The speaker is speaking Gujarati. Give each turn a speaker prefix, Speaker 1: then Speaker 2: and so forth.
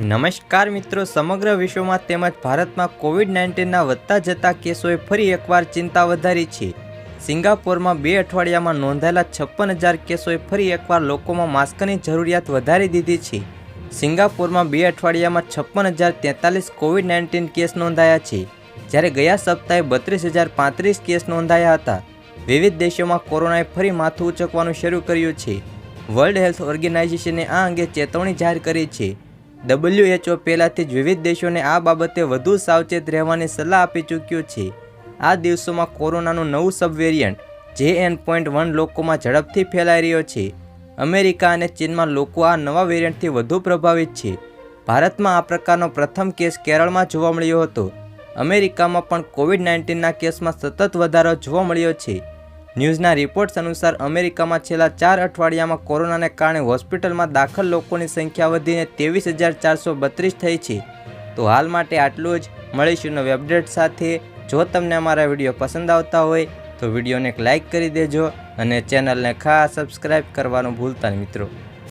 Speaker 1: નમસ્કાર મિત્રો, સમગ્ર વિશ્વમાં તેમજ ભારતમાં કોવિડ નાઇન્ટીનના વધતા જતા કેસોએ ફરી એકવાર ચિંતા વધારી છે. સિંગાપોરમાં બે અઠવાડિયામાં નોંધાયેલા છપ્પન હજાર કેસોએ ફરી એકવાર લોકોમાં માસ્કની જરૂરિયાત વધારી દીધી છે. સિંગાપોરમાં બે અઠવાડિયામાં છપ્પન હજાર તેતાલીસ કોવિડ નાઇન્ટીન કેસ નોંધાયા છે, જ્યારે ગયા સપ્તાહે બત્રીસ હજાર પાંત્રીસ કેસ નોંધાયા હતા. વિવિધ દેશોમાં કોરોનાએ ફરી માથું ઉચકવાનું શરૂ કર્યું છે. વર્લ્ડ હેલ્થ ઓર્ગેનાઇઝેશને આ અંગે ચેતવણી જાહેર કરી છે. ડબલ્યુએચઓ પહેલાંથી જ વિવિધ દેશોને આ બાબતે વધુ સાવચેત રહેવાની સલાહ આપી ચૂક્યું છે. આ દિવસોમાં કોરોનાનું નવું સબવેરિયન્ટ જે એન પોઈન્ટ વન લોકોમાં ઝડપથી ફેલાઈ રહ્યો છે. અમેરિકા અને ચીનમાં લોકો આ નવા વેરિયન્ટથી વધુ પ્રભાવિત છે. ભારતમાં આ પ્રકારનો પ્રથમ કેસ કેરળમાં જોવા મળ્યો હતો. અમેરિકામાં પણ કોવિડ નાઇન્ટીનના કેસમાં સતત વધારો જોવા મળ્યો છે. ન્યૂઝના રિપોર્ટ્સ અનુસાર અમેરિકામાં છેલ્લા ચાર અઠવાડિયામાં કોરોનાને કારણે હોસ્પિટલમાં દાખલ લોકોની સંખ્યા વધીને ત્રેવીસ હજાર ચારસો બત્રીસ થઈ છે. તો હાલ માટે આટલું જ. મળીશું નવી અપડેટ સાથે. જો તમને અમારા વીડિયો પસંદ આવતા હોય, તો વિડીયોને એક લાઇક કરી દેજો અને ચેનલને ખાસ સબસ્ક્રાઈબ કરવાનું ભૂલતા મિત્રો.